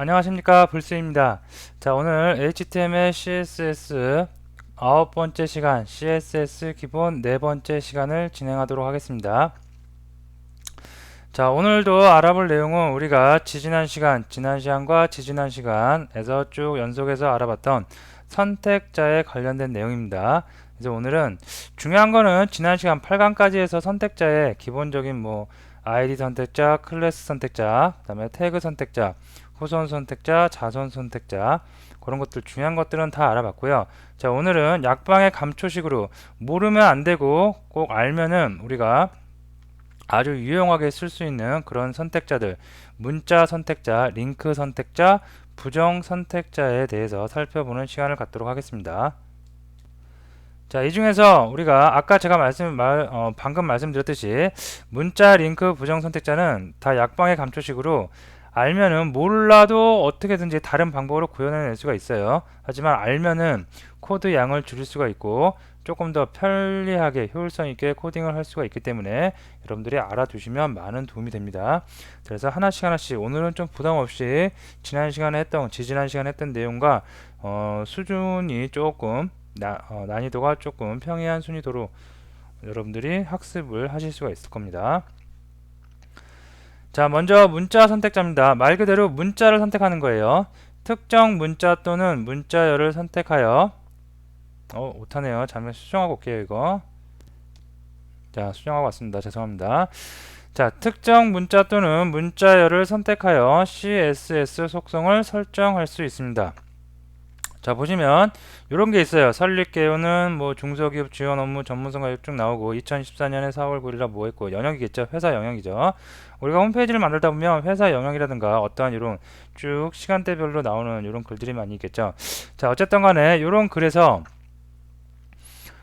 안녕하십니까 불스입니다. 자 오늘 HTML, CSS 아홉 번째 시간 CSS 기본 네 번째 시간을 진행하도록 하겠습니다. 자 오늘도 알아볼 내용은 우리가 지지난 시간, 지난 시간과 지지난 시간에서 쭉 연속해서 알아봤던 선택자에 관련된 내용입니다. 그래서 오늘은 중요한 거는 지난 시간 8강까지 해서 선택자의 기본적인 뭐 아이디 선택자, 클래스 선택자, 그 다음에 태그 선택자, 후손 선택자, 자손 선택자 그런 것들 중요한 것들은 다 알아봤고요. 자 오늘은 약방의 감초식으로 모르면 안 되고 꼭 알면은 우리가 아주 유용하게 쓸 수 있는 그런 선택자들 문자 선택자, 링크 선택자, 부정 선택자에 대해서 살펴보는 시간을 갖도록 하겠습니다. 자, 이 중에서 우리가 아까 제가 말씀 말, 어, 방금 말씀드렸듯이 문자 링크 부정 선택자는 다 약방의 감초식으로 알면은 몰라도 어떻게든지 다른 방법으로 구현해낼 수가 있어요. 하지만 알면은 코드 양을 줄일 수가 있고 조금 더 편리하게 효율성 있게 코딩을 할 수가 있기 때문에 여러분들이 알아두시면 많은 도움이 됩니다. 그래서 하나씩 하나씩 오늘은 좀 부담 없이 지난 시간에 했던 지지난 시간에 했던 내용과 어, 수준이 조금 나, 어, 난이도가 조금 평이한 순위도로 여러분들이 학습을 하실 수가 있을 겁니다. 자, 먼저 문자 선택자입니다. 말 그대로 문자를 선택하는 거예요. 특정 문자 또는 문자열을 선택하여 어, 못하네요. 잠깐 수정하고 올게요, 이거. 자, 수정하고 왔습니다. 죄송합니다. 자, 특정 문자 또는 문자열을 선택하여 CSS 속성을 설정할 수 있습니다. 자 보시면 이런 게 있어요. 설립개요는 뭐 중소기업 지원 업무 전문성가 쭉 나오고 2014년에 4월 9일날 뭐 했고 영역이겠죠. 회사 영역이죠. 우리가 홈페이지를 만들다 보면 회사 영역이라든가 어떠한 이런 쭉 시간대별로 나오는 이런 글들이 많이 있겠죠. 자 어쨌든 간에 이런 글에서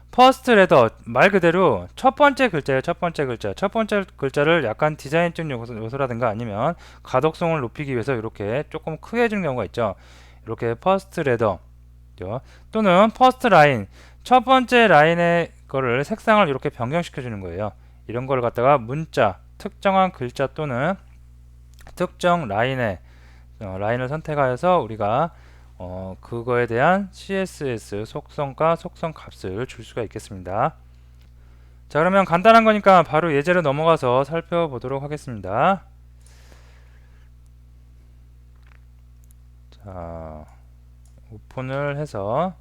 퍼스트 레더 말 그대로 첫 번째 글자예요. 첫 번째 글자. 첫 번째 글자를 약간 디자인적 요소, 요소라든가 아니면 가독성을 높이기 위해서 이렇게 조금 크게 해주는 경우가 있죠. 이렇게 퍼스트 레더 또는 퍼스트 라인 첫 번째 라인의 거를 색상을 이렇게 변경시켜 주는 거예요. 이런 걸 갖다가 문자 특정한 글자 또는 특정 라인의 어, 라인을 선택하여서 우리가 어, 그거에 대한 CSS 속성과 속성 값을 줄 수가 있겠습니다. 자 그러면 간단한 거니까 바로 예제로 넘어가서 살펴보도록 하겠습니다. 자 오픈을 해서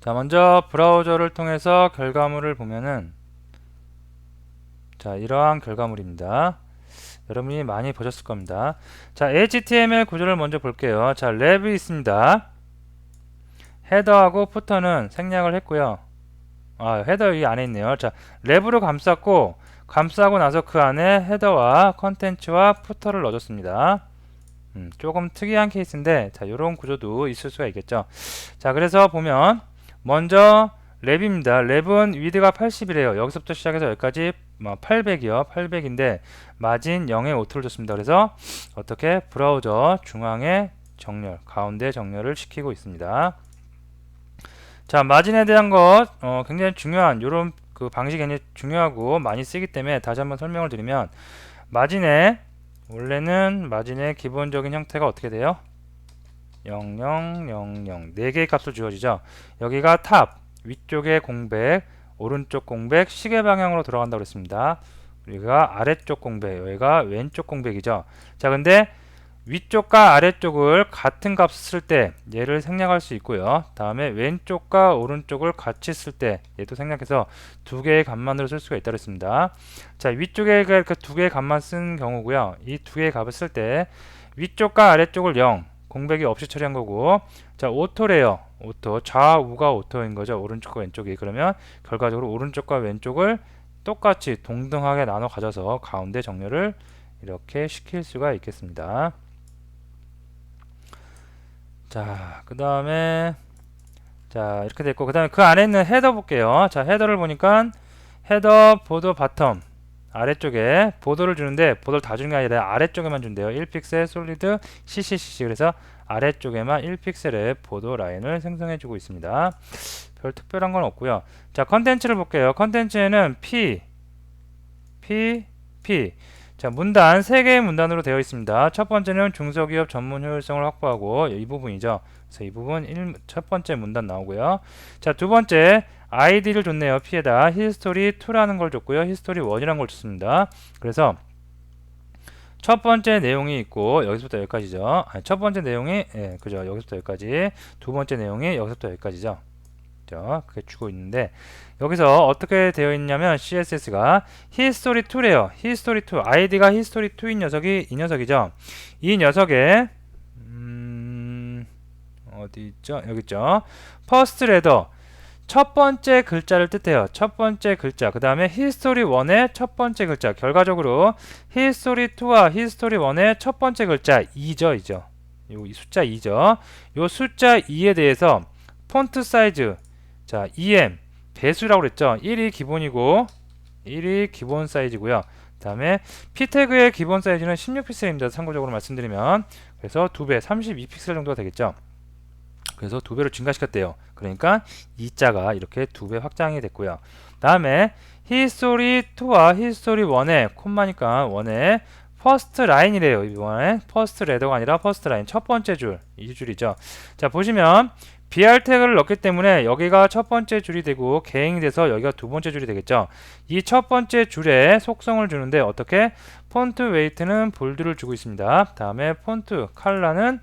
자 먼저 브라우저를 통해서 결과물을 보면은 자 이러한 결과물입니다. 여러분이 많이 보셨을 겁니다. 자 HTML 구조를 먼저 볼게요. 자 랩이 있습니다. 헤더하고 푸터는 생략을 했고요. 아 헤더 이 안에 있네요. 자 랩으로 감쌌고 감싸고 나서 그 안에 헤더와 컨텐츠와 푸터를 넣어줬습니다. 음, 조금 특이한 케이스인데 자 이런 구조도 있을 수가 있겠죠. 자 그래서 보면 먼저 랩입니다. 랩은 위드가 80이래요. 여기서부터 시작해서 여기까지 800이요. 뭐 800인데 마진 0에 5를 줬습니다. 그래서 어떻게 브라우저 중앙에 정렬, 가운데 정렬을 시키고 있습니다. 자 마진에 대한 것 어, 굉장히 중요한 이런 그 방식이 굉장히 중요하고 많이 쓰기 때문에 다시 한번 설명을 드리면 마진의 원래는 마진의 기본적인 형태가 어떻게 돼요? 0, 0, 0, 0 4개의 값을 주어지죠. 여기가 탑, 위쪽에 공백, 오른쪽 공백, 시계 방향으로 들어간다고 그랬습니다. 여기가 아래쪽 공백, 여기가 왼쪽 공백이죠. 자, 근데 위쪽과 아래쪽을 같은 값을 쓸때 얘를 생략할 수 있고요. 다음에 왼쪽과 오른쪽을 같이 쓸 때 얘도 생략해서 두 개의 값만으로 쓸 수가 있다고 했습니다. 자 위쪽에 그두 개의 값만 쓴 경우고요. 이 두 개의 값을 쓸 때 위쪽과 아래쪽을 0 공백이 없이 처리한 거고 자 오토래요. 오토 좌우가 오토인 거죠. 오른쪽과 왼쪽이 그러면 결과적으로 오른쪽과 왼쪽을 똑같이 동등하게 나눠 가져서 가운데 정렬을 이렇게 시킬 수가 있겠습니다. 자, 그 다음에 자 이렇게 됐고 그 다음에 그 안에 있는 헤더 볼게요. 자 헤더를 보니까 헤더 보도 바텀 아래쪽에 보도를 주는데 보도를 다 주는 게 아니라 아래쪽에만 준대요. 1픽셀 솔리드 CCCC 그래서 아래쪽에만 1픽셀의 보도 라인을 생성해 주고 있습니다. 별 특별한 건 없고요. 자, 컨텐츠를 볼게요. 컨텐츠에는 P, P, P. 자, 문단 세 개의 문단으로 되어 있습니다. 첫 번째는 중소기업 전문 효율성을 확보하고 이 부분이죠. 그래서 이 부분 일, 첫 번째 문단 나오고요. 자, 두 번째 아이디를 줬네요. P에다 히스토리 2라는 걸 줬고요. 히스토리 1이라는 걸 줬습니다. 그래서 첫 번째 내용이 있고 여기서부터 여기까지죠. 아니, 첫 번째 내용이 예, 그죠. 여기서부터 여기까지. 두 번째 내용이 여기서부터 여기까지죠. 그죠. 그게 주고 있는데 여기서 어떻게 되어 있냐면 CSS가 history 2래요. history 2. 아이디가 history 2인 녀석이 이 녀석이죠. 이 녀석의 음, 어디 있죠? 여기 있죠. first letter 첫 번째 글자를 뜻해요. 첫 번째 글자. 그 다음에 히스토리 1의 첫 번째 글자. 결과적으로 히스토리 2와 히스토리 1의 첫 번째 글자 2죠, 이죠. 요 숫자 2죠. 요 숫자 2에 대해서 폰트 사이즈 자, EM 배수라고 그랬죠. 1이 기본이고 1이 기본 사이즈고요. 그 다음에 P 태그의 기본 사이즈는 16픽셀입니다. 참고적으로 말씀드리면 그래서 2배 32픽셀 정도가 되겠죠. 그래서 두 배로 증가시켰대요. 그러니까 이 자가 이렇게 두배 확장이 됐고요. 다음에 히스토리 2와 히스토리 1의 콤마니까 1의 퍼스트 라인이래요. 이번에 퍼스트 레더가 아니라 퍼스트 라인 첫 번째 줄 이 줄이죠. 자 보시면 BR 태그를 넣기 때문에 여기가 첫 번째 줄이 되고 개행이 돼서 여기가 두 번째 줄이 되겠죠. 이 첫 번째 줄에 속성을 주는데 어떻게 폰트 웨이트는 볼드를 주고 있습니다. 다음에 폰트 칼라는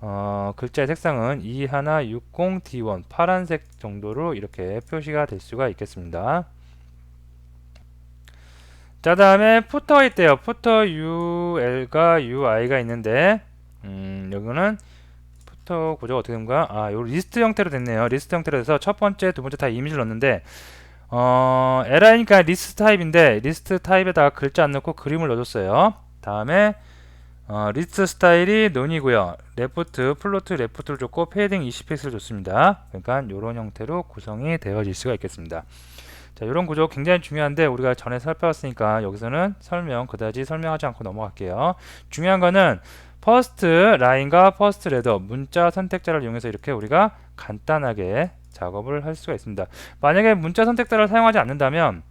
어, 글자의 색상은 2160D1 파란색 정도로 이렇게 표시가 될 수가 있겠습니다. 자 다음에 푸터가 있대요. 푸터 UL과 UI가 있는데 음, 여기는 푸터 구조가 어떻게 된가? 아, 요 리스트 형태로 됐네요. 리스트 형태로 돼서 첫 번째, 두 번째 다 이미지를 넣었는데 어, LI니까 리스트 타입인데 리스트 타입에다가 글자 안 넣고 그림을 넣어줬어요. 다음에 어, 리스트 스타일이 논이고요. 레프트, 플로트, 레프트를 줬고 패딩 20픽셀 줬습니다. 그러니까 이런 형태로 구성이 되어질 수가 있겠습니다. 자, 이런 구조 굉장히 중요한데 우리가 전에 살펴봤으니까 여기서는 설명 그다지 설명하지 않고 넘어갈게요. 중요한 거는 퍼스트 라인과 퍼스트 레더 문자 선택자를 이용해서 이렇게 우리가 간단하게 작업을 할 수가 있습니다. 만약에 문자 선택자를 사용하지 않는다면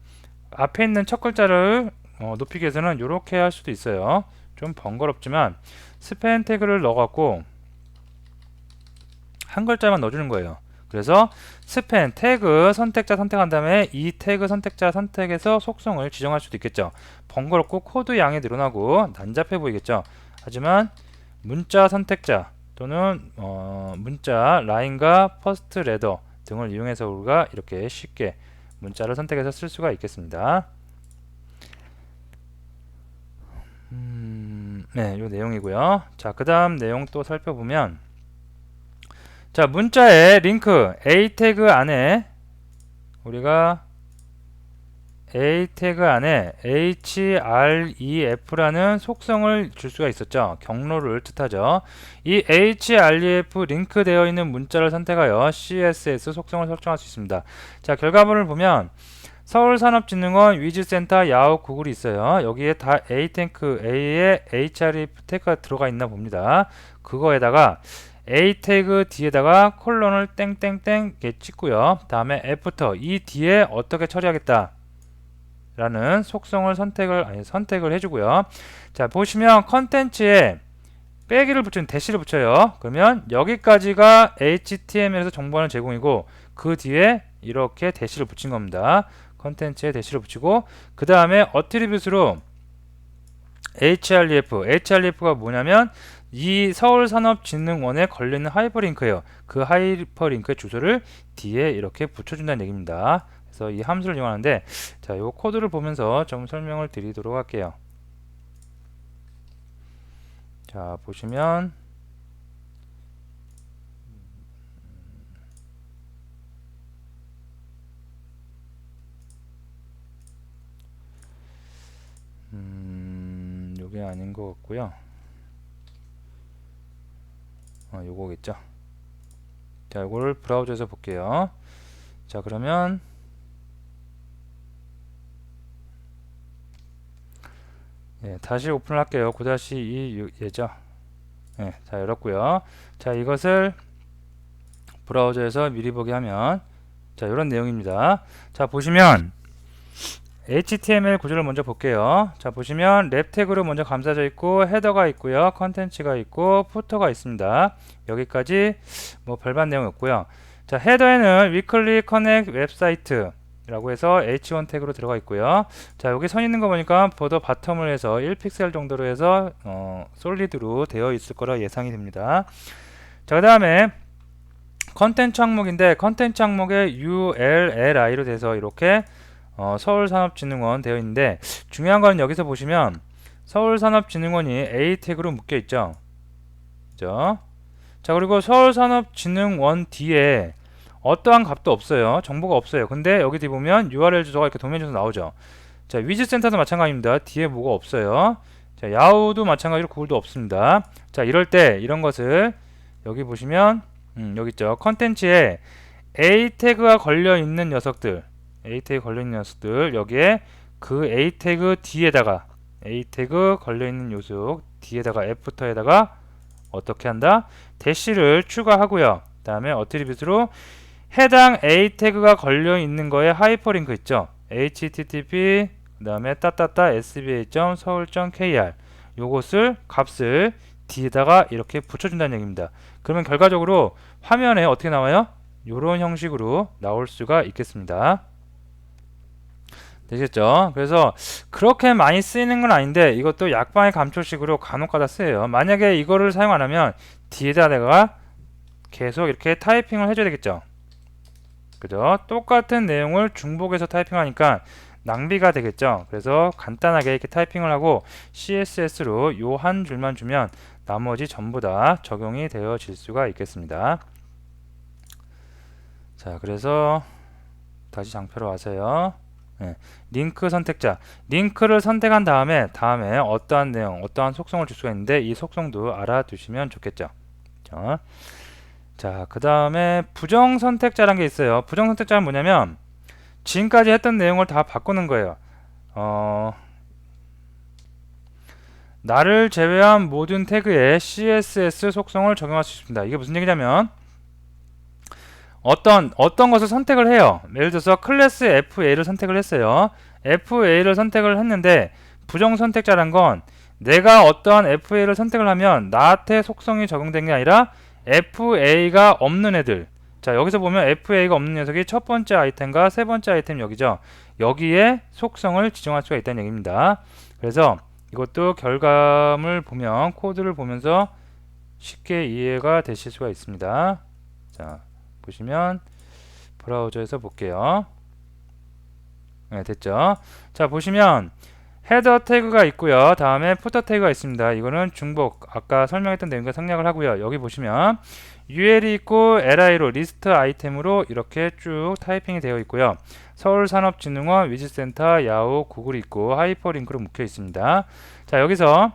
앞에 있는 첫 글자를 어, 높이기 위해서는 이렇게 할 수도 있어요. 좀 번거롭지만 스팬 태그를 넣어갖고 한 글자만 넣어주는 거예요. 그래서 스팬 태그 선택자 선택한 다음에 이 태그 선택자 선택에서 속성을 지정할 수도 있겠죠. 번거롭고 코드 양이 늘어나고 난잡해 보이겠죠. 하지만 문자 선택자 또는 어, 문자 라인과 퍼스트 레더 등을 이용해서 우리가 이렇게 쉽게 문자를 선택해서 쓸 수가 있겠습니다. 음, 네, 요 내용이고요. 자, 그 다음 내용 또 살펴보면 자, 문자의 링크 A 태그 안에 우리가 A 태그 안에 href라는 속성을 줄 수가 있었죠. 경로를 뜻하죠. 이 href 링크 되어 있는 문자를 선택하여 css 속성을 설정할 수 있습니다. 자, 결과물을 보면 서울산업진흥원 위즈센터 야후 구글이 있어요. 여기에 다 A탱크 A에 href 태그가 들어가 있나 봅니다. 그거에다가 A 태그 뒤에다가 콜론을 땡땡땡 이렇게 찍고요. 다음에 애프터 이 뒤에 어떻게 처리하겠다. 라는 속성을 선택을 아니 선택을 해주고요. 자 보시면 컨텐츠에 빼기를 붙이는 대시를 붙여요. 그러면 여기까지가 HTML에서 정보는 제공이고 그 뒤에 이렇게 대시를 붙인 겁니다. 컨텐츠에 대시를 붙이고 그 다음에 어트리뷰스로 href, href가 뭐냐면 이 서울산업진흥원에 걸리는 하이퍼링크예요. 그 하이퍼링크의 주소를 뒤에 이렇게 붙여준다는 얘기입니다. 그래서 이 함수를 이용하는데 자, 이 코드를 보면서 좀 설명을 드리도록 할게요. 자, 보시면 음, 요게 아닌 것 같고요. 어, 요거겠죠. 자, 이걸 브라우저에서 볼게요. 자, 그러면 예, 다시 오픈을 할게요. 9-2 예죠. 예, 자, 열었고요. 자, 이것을 브라우저에서 미리 보기 하면 자, 이런 내용입니다. 자, 보시면 HTML 구조를 먼저 볼게요. 자, 보시면 랩 태그로 먼저 감싸져 있고 헤더가 있고요. 컨텐츠가 있고 푸터가 있습니다. 여기까지 뭐 별반 내용 없고요. 자, 헤더에는 위클리 커넥 웹사이트 라고 해서 H1 태그로 들어가 있고요. 자, 여기 선 있는 거 보니까 보더 바텀을 해서 1픽셀 정도로 해서 어, 솔리드로 되어 있을 거라 예상이 됩니다. 자, 그 다음에 컨텐츠 항목인데 컨텐츠 항목에 ULLI로 돼서 이렇게 어, 서울산업진흥원 되어 있는데 중요한 건 여기서 보시면 서울산업진흥원이 A 태그로 묶여 있죠. 그죠? 자 그리고 서울산업진흥원 뒤에 어떠한 값도 없어요. 정보가 없어요. 근데 여기 뒤 보면 URL 주소가 이렇게 도면 주소 나오죠. 자 위즈센터도 마찬가지입니다. 뒤에 뭐가 없어요. 자 야후도 마찬가지로 구글도 없습니다. 자 이럴 때 이런 것을 여기 보시면 음, 여기 있죠. 컨텐츠에 A 태그가 걸려 있는 녀석들 A 태그 걸려 있는 녀석들 여기에 그 A 태그 뒤에다가 A 태그 걸려 있는 요소 뒤에다가 애프터에다가 어떻게 한다? 대시를 추가하고요. 그다음에 어트리뷰트로 해당 A 태그가 걸려 있는 거에 하이퍼링크 있죠. http 그 다음에 따따따 sba.서울.kr 요것을 값을 뒤에다가 이렇게 붙여준다는 얘기입니다. 그러면 결과적으로 화면에 어떻게 나와요? 이런 형식으로 나올 수가 있겠습니다. 되겠죠? 그래서 그렇게 많이 쓰이는 건 아닌데 이것도 약방의 감초식으로 간혹가다 쓰여요. 만약에 이거를 사용 안 하면 뒤에다 내가 계속 이렇게 타이핑을 해줘야 되겠죠? 그죠? 똑같은 내용을 중복해서 타이핑하니까 낭비가 되겠죠? 그래서 간단하게 이렇게 타이핑을 하고 CSS로 요 한 줄만 주면 나머지 전부 다 적용이 되어질 수가 있겠습니다. 자, 그래서 다시 장표로 와서요. 네, 링크 선택자. 링크를 선택한 다음에 다음에 어떠한 내용 어떠한 속성을 줄 수가 있는데 이 속성도 알아두시면 좋겠죠. 자, 자그 다음에 부정 선택자란 게 있어요. 부정 선택자는 뭐냐면 지금까지 했던 내용을 다 바꾸는 거예요. 어, 나를 제외한 모든 태그에 CSS 속성을 적용할 수 있습니다. 이게 무슨 얘기냐면 어떤 어떤 것을 선택을 해요. 예를 들어서 클래스 FA를 선택을 했어요. FA를 선택을 했는데 부정 선택자란 건 내가 어떠한 FA를 선택을 하면 나한테 속성이 적용된 게 아니라 FA가 없는 애들. 자, 여기서 보면 FA가 없는 녀석이 첫 번째 아이템과 세 번째 아이템 여기죠. 여기에 속성을 지정할 수가 있다는 얘기입니다. 그래서 이것도 결과물 보면 코드를 보면서 쉽게 이해가 되실 수가 있습니다. 자, 보시면 브라우저에서 볼게요. 네, 됐죠? 자, 보시면 헤더 태그가 있고요. 다음에 푸터 태그가 있습니다. 이거는 중복 아까 설명했던 내용과 생략을 하고요. 여기 보시면 UL이 있고 LI로 리스트 아이템으로 이렇게 쭉 타이핑이 되어 있고요. 서울산업진흥원, 위즈센터, 야후, 구글이 있고 하이퍼링크로 묶여 있습니다. 자, 여기서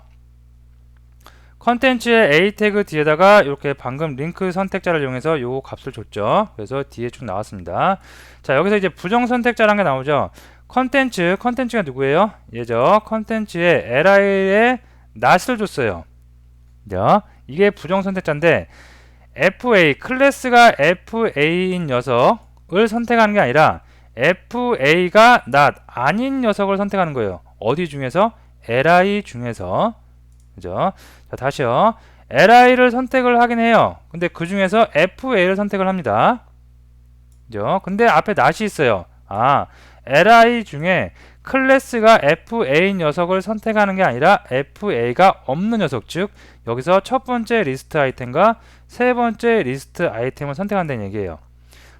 컨텐츠의 A 태그 뒤에다가 이렇게 방금 링크 선택자를 이용해서 요 값을 줬죠. 그래서 뒤에 쭉 나왔습니다. 자, 여기서 이제 부정 선택자라는 게 나오죠. 컨텐츠, 컨텐츠가 누구예요? 얘죠. 컨텐츠에 li에 not을 줬어요. 자, 이게 부정 선택자인데 FA, 클래스가 FA인 녀석을 선택하는 게 아니라 FA가 not 아닌 녀석을 선택하는 거예요. 어디 중에서? li 중에서 그죠? 자, 다시요. li를 선택을 하긴 해요. 근데 그 중에서 fa를 선택을 합니다. 그죠? 근데 앞에 not이 있어요. 아, li 중에 클래스가 fa 녀석을 선택하는 게 아니라 fa가 없는 녀석, 즉 여기서 첫 번째 리스트 아이템과 세 번째 리스트 아이템을 선택한다는 얘기예요.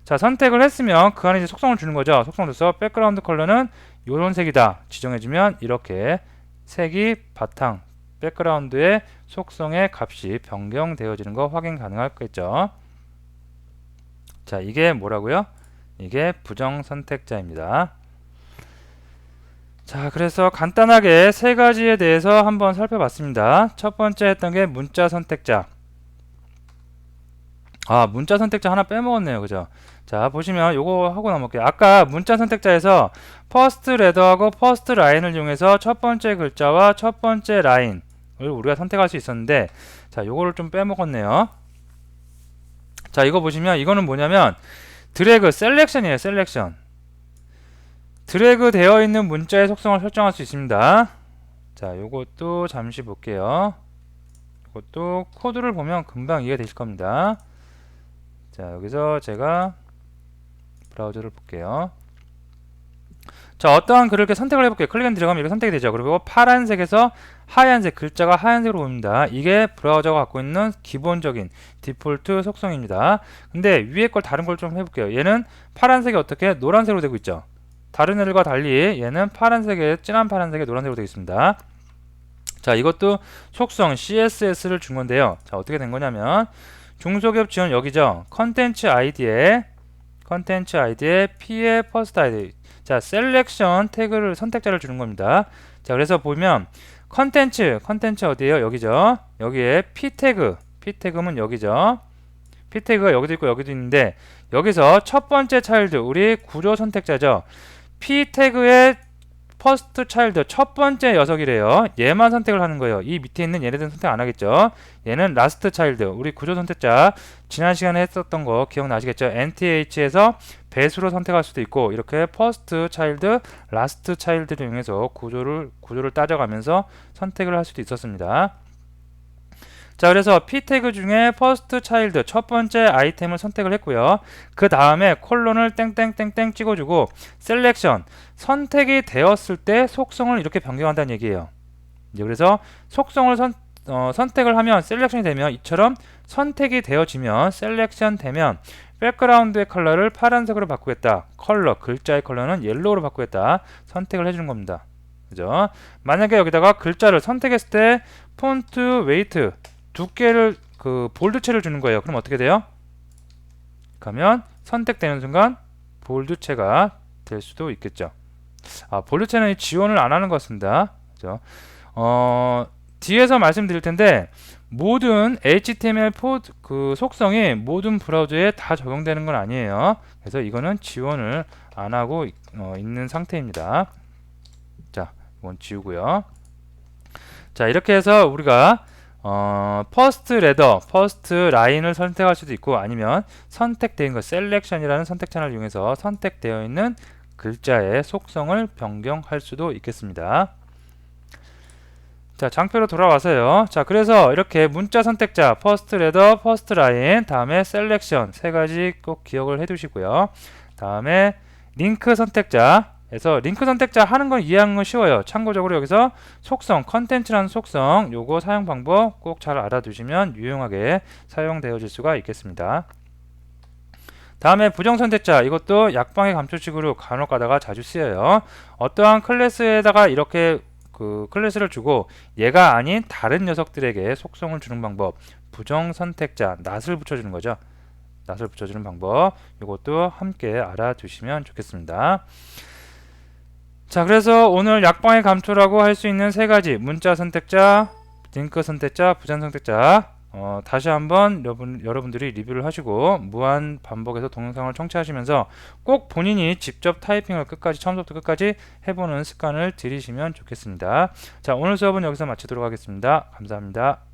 자, 선택을 했으면 그 안에 이제 속성을 주는 거죠. 속성 줘서 백그라운드 컬러는 이런 색이다 지정해주면 이렇게 색이 바탕 백그라운드의 속성의 값이 변경되어지는 거 확인 가능하겠죠. 자, 이게 뭐라고요? 이게 부정 선택자입니다. 자, 그래서 간단하게 세 가지에 대해서 한번 살펴봤습니다. 첫 번째 했던 게 문자 선택자. 아, 문자 선택자 하나 빼먹었네요. 그죠? 자, 보시면 요거 하고 넘어갈게요. 아까 문자 선택자에서 퍼스트 레더하고 퍼스트 라인을 이용해서 첫 번째 글자와 첫 번째 라인 우리가 선택할 수 있었는데 자 요거를 좀 빼먹었네요 자 이거 보시면 이거는 뭐냐면 드래그 셀렉션이에요. 셀렉션. 드래그 되어 있는 문자의 속성을 설정할 수 있습니다. 자, 요것도 잠시 볼게요. 이것도 코드를 보면 금방 이해되실 겁니다. 자, 여기서 제가 브라우저를 볼게요. 자, 어떠한 글을 이렇게 선택을 해볼게요. 클릭 앤 들어가면 이렇게 선택이 되죠. 그리고 파란색에서 하얀색, 글자가 하얀색으로 보입니다. 이게 브라우저가 갖고 있는 기본적인 디폴트 속성입니다. 근데 위에 걸 다른 걸 좀 해볼게요. 얘는 파란색이 어떻게 노란색으로 되고 있죠. 다른 애들과 달리 얘는 파란색에 진한 파란색에 노란색으로 되어 있습니다. 자, 이것도 속성 CSS를 준 건데요. 자, 어떻게 된 거냐면 중소기업 지원 여기죠. 컨텐츠 아이디에 컨텐츠 아이디에 P의 퍼스트 아이디 자, 셀렉션 태그를 선택자를 주는 겁니다. 자, 그래서 보면 컨텐츠 컨텐츠 어디에요? 여기죠. 여기에 P 태그 P 태그는 여기죠. P 태그가 여기도 있고 여기도 있는데 여기서 첫 번째 차일드 우리 구조 선택자죠. P 태그의 퍼스트 차일드 첫 번째 녀석이래요. 얘만 선택을 하는 거예요. 이 밑에 있는 얘네들은 선택 안 하겠죠. 얘는 라스트 차일드. 우리 구조 선택자 지난 시간에 했었던 거 기억나시겠죠? NTH에서 배수로 선택할 수도 있고 이렇게 퍼스트 차일드, 라스트 차일드를 이용해서 구조를 구조를 따져가면서 선택을 할 수도 있었습니다. 자 그래서 p 태그 중에 first child 첫 번째 아이템을 선택을 했고요. 그 다음에 콜론을 땡땡땡땡 찍어주고 셀렉션 선택이 되었을 때 속성을 이렇게 변경한다는 얘기예요. 이제 그래서 속성을 선, 어, 선택을 하면 셀렉션이 되면 이처럼 선택이 되어지면 셀렉션 되면 백그라운드의 컬러를 파란색으로 바꾸겠다. 컬러 글자의 컬러는 옐로우로 바꾸겠다. 선택을 해주는 겁니다. 그죠? 만약에 여기다가 글자를 선택했을 때 폰트 웨이트 두께를 그 볼드체를 주는 거예요. 그럼 어떻게 돼요? 가면 선택되는 순간 볼드체가 될 수도 있겠죠. 아, 볼드체는 지원을 안 하는 것 같습니다. 그죠? 어, 뒤에서 말씀드릴 텐데 모든 HTML 포드 그 속성이 모든 브라우저에 다 적용되는 건 아니에요. 그래서 이거는 지원을 안 하고 어, 있는 상태입니다. 자, 이건 지우고요. 자, 이렇게 해서 우리가 어, 퍼스트 레더, 퍼스트 라인을 선택할 수도 있고 아니면 선택된 것, 셀렉션이라는 선택 창을 이용해서 선택되어 있는 글자의 속성을 변경할 수도 있겠습니다. 자, 장표로 돌아와서요. 자, 그래서 이렇게 문자 선택자, 퍼스트 레더, 퍼스트 라인, 다음에 셀렉션 세 가지 꼭 기억을 해 두시고요. 다음에 링크 선택자, 그래서 링크 선택자 하는 건 이해하는 건 쉬워요. 참고적으로 여기서 속성, 컨텐츠라는 속성 요거 사용 방법 꼭 잘 알아두시면 유용하게 사용되어질 수가 있겠습니다. 다음에 부정 선택자 이것도 약방의 감초식으로 간혹 가다가 자주 쓰여요. 어떠한 클래스에다가 이렇게 그 클래스를 주고 얘가 아닌 다른 녀석들에게 속성을 주는 방법 부정 선택자 낫을 붙여주는 거죠. 낫을 붙여주는 방법 이것도 함께 알아두시면 좋겠습니다. 자 그래서 오늘 약방의 감초라고 할 수 있는 세 가지 문자 선택자, 링크 선택자, 부전 선택자 어, 다시 한번 여러분, 여러분들이 리뷰를 하시고 무한 반복해서 동영상을 청취하시면서 꼭 본인이 직접 타이핑을 끝까지 처음부터 끝까지 해보는 습관을 들이시면 좋겠습니다. 자 오늘 수업은 여기서 마치도록 하겠습니다. 감사합니다.